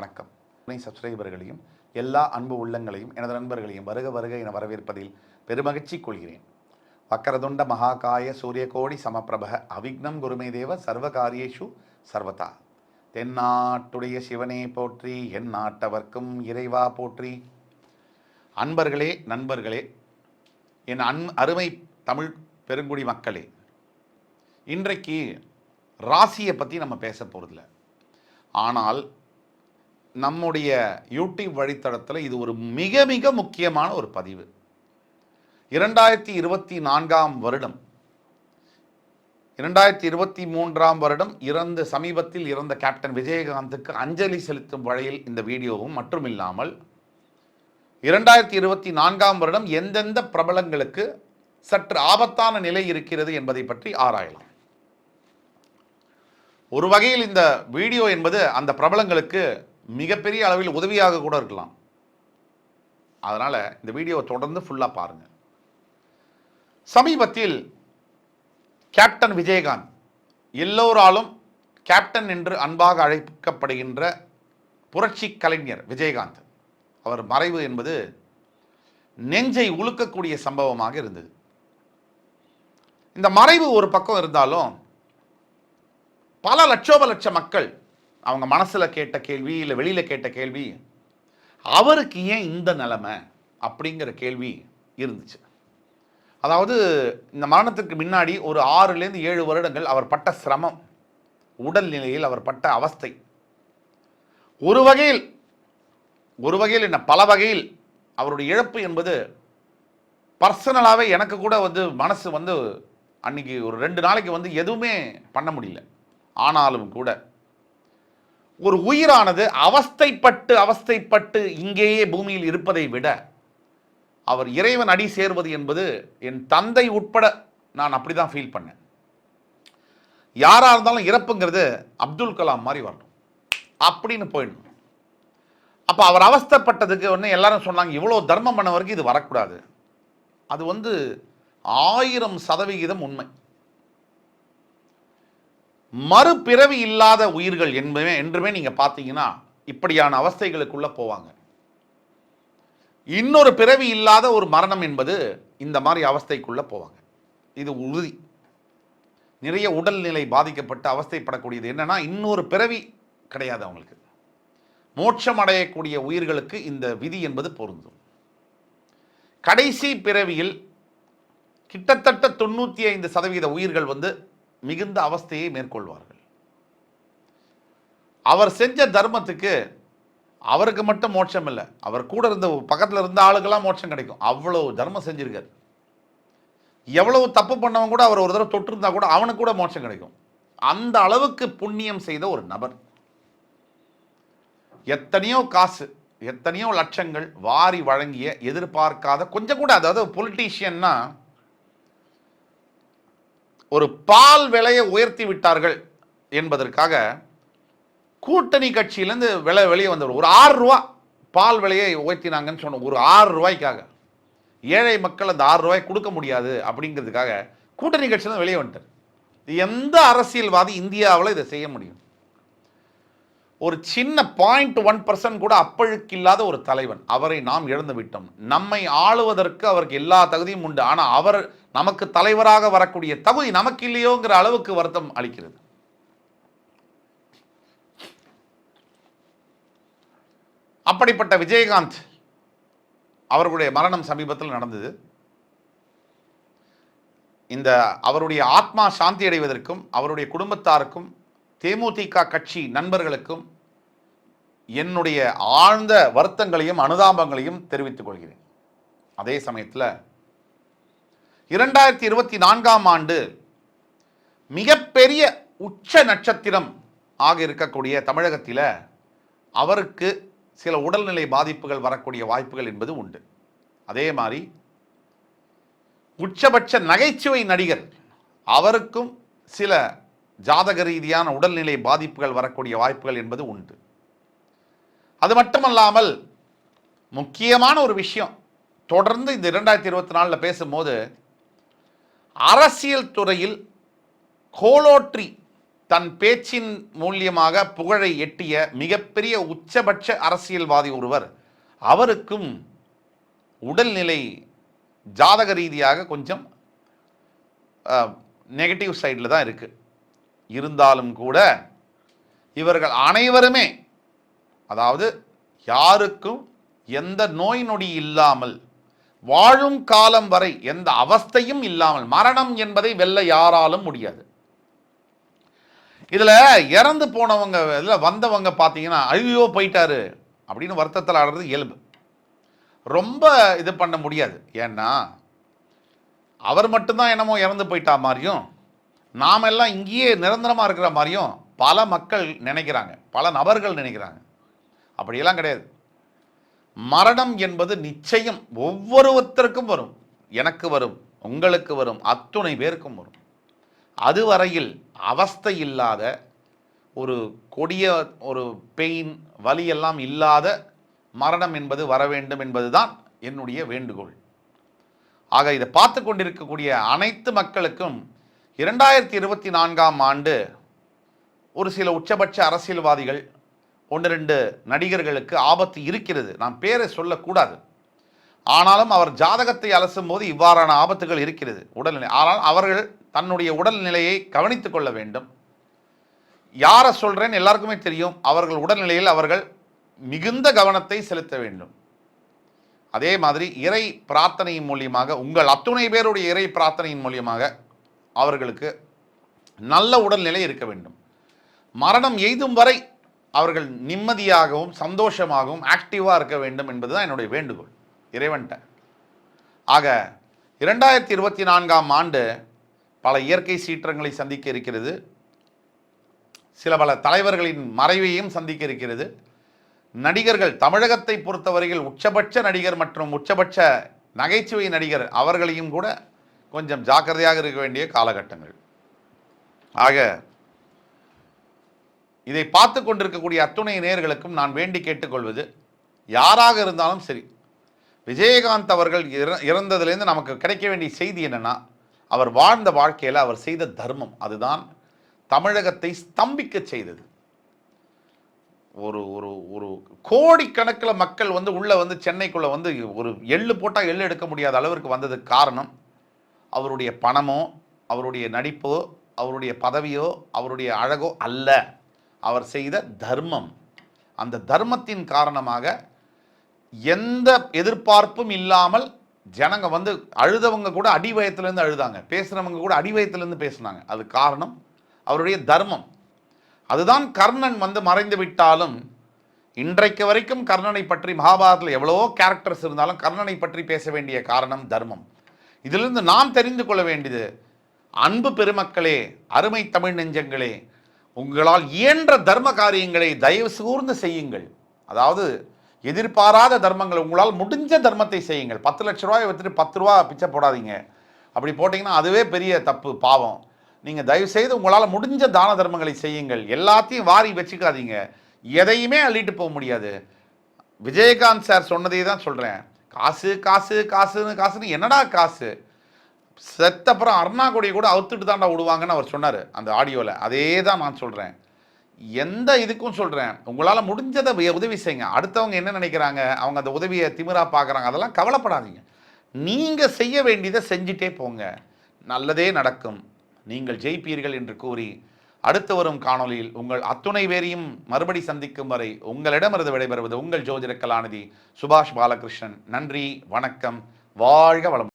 வணக்கம் சப்ஸ்கிரைபர்களையும் எல்லா அன்பு உள்ளங்களையும் எனது நண்பர்களையும் வருக வருக என வரவேற்பதில் பெருமகிழ்ச்சி கொள்கிறேன். வக்கரதுண்ட மகாகாய சூரியகோடி சமப்பிரப அவிக்னம் குருமே தேவ சர்வகாரியேஷு சர்வதா. தென்னாட்டுடைய சிவனே போற்றி என் நாட்டவர்க்கும் இறைவா போற்றி. அன்பர்களே நண்பர்களே என் அன் அருமை தமிழ் பெருங்குடி மக்களே இன்றைக்கு ராசியை பற்றி நம்ம பேச போகிறதில்ல ஆனால் நம்முடைய யூடியூப் வழித்தடத்தில் இது ஒரு மிக மிக முக்கியமான ஒரு பதிவு. இரண்டாயிரத்தி இருபத்தி நான்காம் வருடம். இரண்டாயிரத்தி இருபத்தி மூன்றாம் வருடம் இறந்த சமீபத்தில் இறந்த கேப்டன் விஜயகாந்துக்கு அஞ்சலி செலுத்தும் வழியில் இந்த வீடியோவும் மற்றும் இல்லாமல் இரண்டாயிரத்தி இருபத்தி நான்காம் வருடம் எந்தெந்த பிரபலங்களுக்கு சற்று ஆபத்தான நிலை இருக்கிறது என்பதை பற்றி ஆராயலாம். ஒரு வகையில் இந்த வீடியோ என்பது அந்த பிரபலங்களுக்கு மிகப்பெரிய அளவில் உதவியாக கூட இருக்கலாம். அதனால் இந்த வீடியோவை தொடர்ந்து ஃபுல்லாக பாருங்கள் சமீபத்தில் கேப்டன் விஜயகாந்த் எல்லோராலும் கேப்டன் என்று அன்பாக அழைக்கப்படுகின்ற புரட்சி கலைஞர் விஜயகாந்த். அவர் மறைவு என்பது நெஞ்சை உலுக்கக்கூடிய சம்பவமாக இருந்தது. இந்த மறைவு ஒரு பக்கம் இருந்தாலும் பல லட்சோப லட்ச மக்கள் அவங்க மனசில் கேட்ட கேள்வி இல்லை வெளியில் கேட்ட கேள்வி அவருக்கு ஏன் இந்த நிலைமை அப்படிங்கிற கேள்வி இருந்துச்சு. அதாவது இந்த மரணத்திற்கு முன்னாடி ஒரு ஆறுலேருந்து ஏழு வருடங்கள் அவர் பட்ட சிரமம் உடல் நிலையில் அவர் பட்ட அவஸ்தை. ஒரு வகையில் ஒரு வகையில் என்ன பல வகையில் அவருடைய இழப்பு என்பது பர்சனலாகவே எனக்கு கூட வந்து மனசு வந்து அன்னைக்கு ஒரு ரெண்டு நாளைக்கு வந்து எதுவுமே பண்ண முடியல. ஆனாலும் கூட ஒரு உயிரானது அவஸ்தைப்பட்டு அவஸ்தைப்பட்டு இங்கேயே பூமியில் இருப்பதை விட அவர் இறைவன் அடி சேர்வது என்பது என் தந்தை உட்பட நான் அப்படி தான் ஃபீல் பண்ணேன். யாராக இருந்தாலும் இறப்புங்கிறது அப்துல் கலாம் மாதிரி வரணும். அப்படின்னு போயிடணும். அப்போ அவர் அவஸ்தைப்பட்டதுக்கு ஒன்று எல்லாரும் சொன்னாங்க இவ்வளோ தர்மம் பண்ண வரைக்கும் இது வரக்கூடாது. அது வந்து ஆயிரம் சதவிகிதம் உண்மை. மறுபிறவி இல்லாத உயிர்கள் என்பவே என்றுமே நீங்கள் பார்த்தீங்கன்னா இப்படியான அவஸ்தைகளுக்குள்ளே போவாங்க. இன்னொரு பிறவி இல்லாத ஒரு மரணம் என்பது இந்த மாதிரி அவஸ்தைக்குள்ளே போவாங்க. இது உறுதி. நிறைய உடல்நிலை பாதிக்கப்பட்டு அவஸ்தைப்படக்கூடியது என்னென்னா இன்னொரு பிறவி கிடையாது அவங்களுக்கு. மோட்சம் அடையக்கூடிய உயிர்களுக்கு இந்த விதி என்பது பொருந்தும். கடைசி பிறவியில் கிட்டத்தட்ட தொண்ணூற்றி ஐந்து சதவீத உயிர்கள் வந்து மிகுந்த அவஸ்தையை மேற்கொள்வார்கள். அவர் செஞ்ச தர்மத்துக்கு அவருக்கு மட்டும் மோட்சம் இல்லை. அவர் கூட இருந்த பக்கத்தில் இருந்த ஆளுக்கெல்லாம் மோட்சம் கிடைக்கும். அவ்வளவு தர்மம் செஞ்சிருக்கார். எவ்வளவு தப்பு பண்ணவன் கூட அவர் ஒரு தடவை தொட்டிருந்தா கூட அவனுக்கு கூட மோட்சம் கிடைக்கும். அந்த அளவுக்கு புண்ணியம் செய்த ஒரு நபர். எத்தனையோ காசு எத்தனையோ லட்சங்கள் வாரி வழங்கிய எதிர்பார்க்காத கொஞ்சம் கூட அதாவது பொலிட்டீஷியன்னா ஒரு பால் விலையை உயர்த்தி விட்டார்கள் என்பதற்காக கூட்டணி கட்சியிலேருந்து விலை வெளியே வந்தவர். ஒரு ஆறு ரூபா பால் விலையை உயர்த்தினாங்கன்னு சொன்னோம். ஒரு ஆறு ரூபாய்க்காக. ஏழை மக்கள் அந்த ஆறு ரூபாய் கொடுக்க முடியாது அப்படிங்கிறதுக்காக கூட்டணி கட்சியிலேருந்து வெளியே வந்துட்டார். எந்த அரசியல்வாதி இந்தியாவில் இதை செய்ய முடியும்? ஒரு சின்ன பாயிண்ட் ஒன் பர்சன்ட் கூட அப்பழுக்கு இல்லாத ஒரு தலைவன். அவரை நாம் இழந்து விட்டோம். நம்மை ஆளுவதற்கு அவருக்கு எல்லா தகுதியும் உண்டு. ஆனால் அவர் நமக்கு தலைவராக வரக்கூடிய தகுதி நமக்கு இல்லையோங்கிற அளவுக்கு வருத்தம் அளிக்கிறது. அப்படிப்பட்ட விஜயகாந்த் அவர்களுடைய மரணம் சமீபத்தில் நடந்தது. இந்த அவருடைய ஆத்மா சாந்தி அடைவதற்கும் அவருடைய குடும்பத்தாருக்கும் தேமுதிக கட்சி நண்பர்களுக்கும் என்னுடைய ஆழ்ந்த வருத்தங்களையும் அனுதாபங்களையும் தெரிவித்துக் கொள்கிறேன். அதே சமயத்தில் இரண்டாயிரத்தி இருபத்தி நான்காம் ஆண்டு மிகப்பெரிய உச்ச நட்சத்திரம் ஆக இருக்கக்கூடிய தமிழகத்தில் அவருக்கு சில உடல்நிலை பாதிப்புகள் வரக்கூடிய வாய்ப்புகள் என்பது உண்டு. அதே மாதிரி உச்சபட்ச நகைச்சுவை நடிகர் அவருக்கும் சில ஜாதக ரீதியான உடல்நிலை பாதிப்புகள் வரக்கூடிய வாய்ப்புகள் என்பது உண்டு. அது மட்டுமல்லாமல் முக்கியமான ஒரு விஷயம் தொடர்ந்து இந்த இரண்டாயிரத்தி இருபத்தி நாலில் பேசும்போது அரசியல் துறையில் கோலோற்றி தன் பேச்சின் மூலியமாக புகழை எட்டிய மிகப்பெரிய உச்சபட்ச அரசியல்வாதி ஒருவர் அவருக்கும் உடல்நிலை ஜாதக ரீதியாக கொஞ்சம் நெகட்டிவ் சைடில் தான் இருக்குது இருந்தாலும் கூட இவர்கள் அனைவருமே அதாவது யாருக்கும் எந்த நோய் நொடி இல்லாமல் வாழும் காலம் வரை எந்த அவஸ்தையும் இல்லாமல் மரணம் என்பதை வெல்ல யாராலும் முடியாது. இதில் இறந்து போனவங்க இதில் வந்தவங்க பார்த்தீங்கன்னா அழியோ போயிட்டாரு அப்படின்னு வருத்தத்தில் ஆடுறது இயல்பு ரொம்ப இது பண்ண முடியாது. ஏன்னா அவர் மட்டும்தான் என்னமோ இறந்து போயிட்டா மாதிரியும் நாம் எல்லாம் இங்கேயே நிரந்தரமாக இருக்கிற மாதிரியும் பல மக்கள் நினைக்கிறாங்க. பல நபர்கள் நினைக்கிறாங்க. அப்படியெல்லாம் கிடையாது. மரணம் என்பது நிச்சயம் ஒவ்வொருத்தருக்கும் வரும். எனக்கு வரும் உங்களுக்கு வரும் அத்துணை பேருக்கும் வரும். அதுவரையில் அவஸ்தை இல்லாத ஒரு கொடிய ஒரு பெயின் வலியெல்லாம் இல்லாத மரணம் என்பது வர வேண்டும் என்பதுதான் என்னுடைய வேண்டுகோள். ஆக இதை பார்த்து கொண்டிருக்கக்கூடிய அனைத்து மக்களுக்கும் இரண்டாயிரத்தி இருபத்தி நான்காம் ஆண்டு ஒரு சில உச்சபட்ச அரசியல்வாதிகள் ஒன்று ரெண்டு நடிகர்களுக்கு ஆபத்து இருக்கிறது. நாம் பேரை சொல்லக்கூடாது. ஆனாலும் அவர் ஜாதகத்தை அலசும் போது இவ்வாறான ஆபத்துகள் இருக்கிறது. உடல்நிலை ஆனால் அவர்கள் தன்னுடைய உடல்நிலையை கவனித்துக் கொள்ள வேண்டும். யாரை சொல்கிறேன் எல்லாருக்குமே தெரியும். அவர்கள் உடல்நிலையில் அவர்கள் மிகுந்த கவனத்தை செலுத்த வேண்டும். அதே மாதிரி இறை பிரார்த்தனையின் மூலியமாக உங்கள் அத்துணை பேருடைய இறை பிரார்த்தனையின் மூலியமாக அவர்களுக்கு நல்ல உடல்நிலை இருக்க வேண்டும். மரணம் எய்தும் வரை அவர்கள் நிம்மதியாகவும் சந்தோஷமாகவும் ஆக்டிவாக இருக்க வேண்டும் என்பதுதான் என்னுடைய வேண்டுகோள். இறைவன்ட்ட ஆக இரண்டாயிரத்தி இருபத்தி நான்காம் ஆண்டு பல இயற்கை சீற்றங்களை சந்திக்க இருக்கிறது. சில பல தலைவர்களின் மறைவையும் சந்திக்க இருக்கிறது. நடிகர்கள் தமிழகத்தை பொறுத்தவரையில் உச்சபட்ச நடிகர் மற்றும் உச்சபட்ச நகைச்சுவை நடிகர் அவர்களையும் கூட கொஞ்சம் ஜாக்கிரதையாக இருக்க வேண்டிய காலகட்டங்கள். ஆக இதை பார்த்து கொண்டிருக்கக்கூடிய அத்துணை நேயர்களுக்கும் நான் வேண்டி கேட்டுக்கொள்வது யாராக இருந்தாலும் சரி விஜயகாந்த் அவர்கள் இற- இறந்ததுலேருந்து நமக்கு கிடைக்க வேண்டிய செய்தி என்னென்னா அவர் வாழ்ந்த வாழ்க்கையில் அவர் செய்த தர்மம் அதுதான் தமிழகத்தை ஸ்தம்பிக்க செய்தது. ஒரு ஒரு ஒரு கோடிக்கணக்கில் மக்கள் வந்து உள்ளே வந்து சென்னைக்குள்ளே வந்து ஒரு எள்ளு போட்டால் எள்ளு எடுக்க முடியாத அளவிற்கு வந்ததுக்கு காரணம் அவருடைய பணமோ அவருடைய நடிப்போ அவருடைய பதவியோ அவருடைய அழகோ அல்ல. அவர் செய்த தர்மம். அந்த தர்மத்தின் காரணமாக எந்த எதிர்பார்ப்பும் இல்லாமல் ஜனங்க வந்து அழுதவங்க கூட அடிவயத்திலேருந்து அழுதாங்க. பேசுனவங்க கூட அடிவயத்திலேருந்து பேசுனாங்க. அது காரணம் அவருடைய தர்மம். அதுதான் கர்ணன் வந்து மறைந்து விட்டாலும் இன்றைக்கு வரைக்கும் கர்ணனை பற்றி மகாபாரதத்தில் எவ்வளவோ கேரக்டர்ஸ் இருந்தாலும் கர்ணனை பற்றி பேச வேண்டிய காரணம் தர்மம். இதிலிருந்து நாம் தெரிந்து கொள்ள வேண்டியது அன்பு பெருமக்களே அருமை தமிழ் நெஞ்சங்களே உங்களால் இயன்ற தர்ம காரியங்களை தயவு சூர்ந்து செய்யுங்கள். அதாவது எதிர்பாராத தர்மங்கள் உங்களால் முடிஞ்ச தர்மத்தை செய்யுங்கள். பத்து லட்ச ரூபாயை வச்சுட்டு பத்து ரூபா பிச்சை போடாதீங்க. அப்படி போட்டிங்கன்னா அதுவே பெரிய தப்பு பாவம். நீங்கள் தயவு செய்து உங்களால் முடிஞ்ச தான தர்மங்களை செய்யுங்கள். எல்லாத்தையும் வாரி வச்சுக்காதீங்க. எதையுமே அள்ளிட்டு போக முடியாது. விஜயகாந்த் சார் சொன்னதே தான் சொல்கிறேன் காசு காசு காசுன்னு காசுன்னு என்னடா காசு? செத்தப்புறம் அப்புறம் கொடியை கூட அவுத்துட்டு தான்டா விடுவாங்கன்னு அவர் சொன்னார் அந்த ஆடியோவில் அதே தான் நான் சொல்கிறேன் எந்த இதுக்கும் சொல்கிறேன் உங்களால் முடிஞ்சதை உதவி செய்யுங்க. அடுத்தவங்க என்ன நினைக்கிறாங்க? அவங்க அந்த உதவியை திமிரா பார்க்குறாங்க அதெல்லாம் கவலைப்படாதீங்க. நீங்கள் செய்ய வேண்டியதை செஞ்சிட்டே போங்க. நல்லதே நடக்கும். நீங்கள் ஜெயிப்பீர்கள் என்று கூறி அடுத்து வரும் காணொலியில் உங்கள் அத்துணை பேரையும் மறுபடி சந்திக்கும் வரை உங்களிடமிருந்து விடைபெறுவது உங்கள் ஜோதிட கலாநிதி சுபாஷ் பாலகிருஷ்ணன். நன்றி வணக்கம் வாழ்க வளம்